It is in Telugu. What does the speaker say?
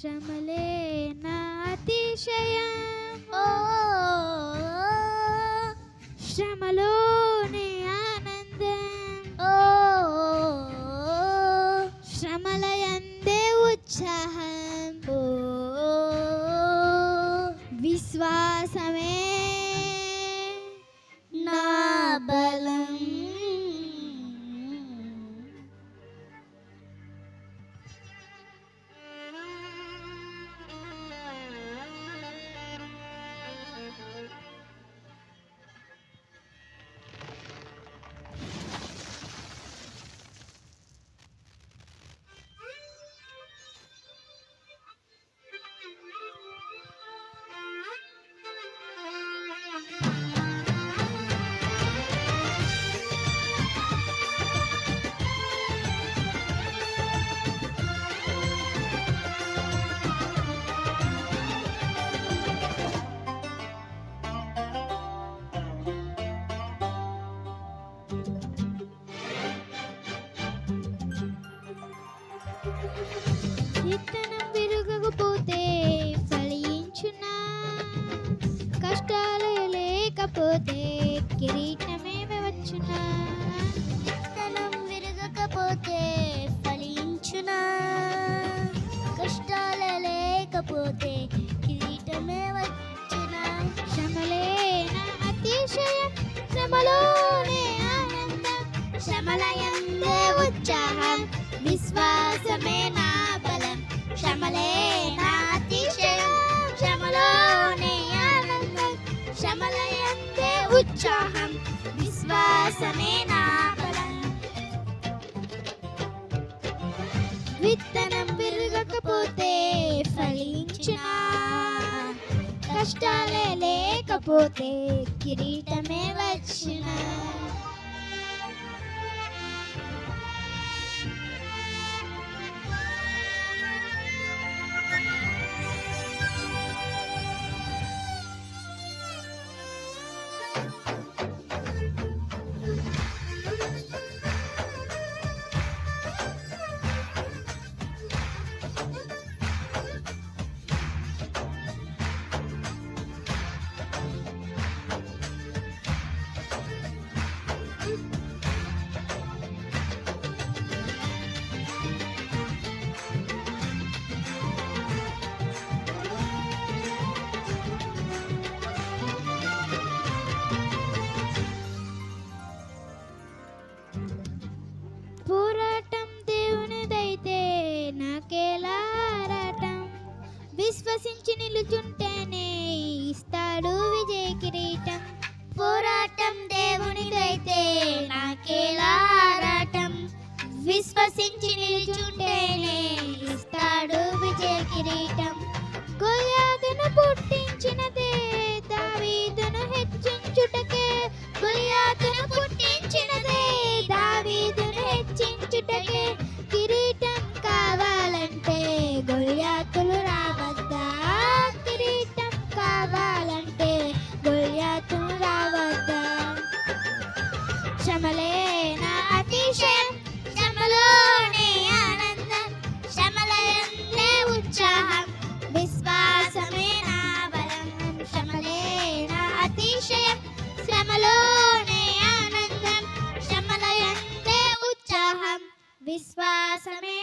శ్రమలే నా అతిశయం ఓ విత్తనం విరగకపోతే ఫలించునా? కష్టాలు లేకపోతే కిరీటమేమి వచ్చునా విత్తనం విరగకపోతే ఫలించునా? కష్టాలు లేకపోతే విశ్వాసమే నా బలం. క్షమలే నా అతిశయం. శ్రమలోనే ఆనందం. శ్రమలయందే ఉత్సాహం. విశ్వాసమే నా బలం. విత్తనం పెరగకపోతే ఫలించిన. కష్టాలే లేకపోతే కిరీటమే వచ్చినా. పోరాటం దేవునిదైతే నాకేలా ఆరాటం విశ్వసించి నిలుచుంటేనే నివసించి నిల్చుంటేనే ఇస్తాడు విజయ కిరీటం. గొలియాదును పుట్టించినదే దావీదును హెచ్చించుటకే. గొలియాదును పుట్టించినదే దావీదును హెచ్చించుటకే. కిరీటం కావాలంటే గొలియాతులు రావద్దా? కిరీటం కావాలంటే గొలియాతులు రావద్దా? శమలే വിശ്വാസമേ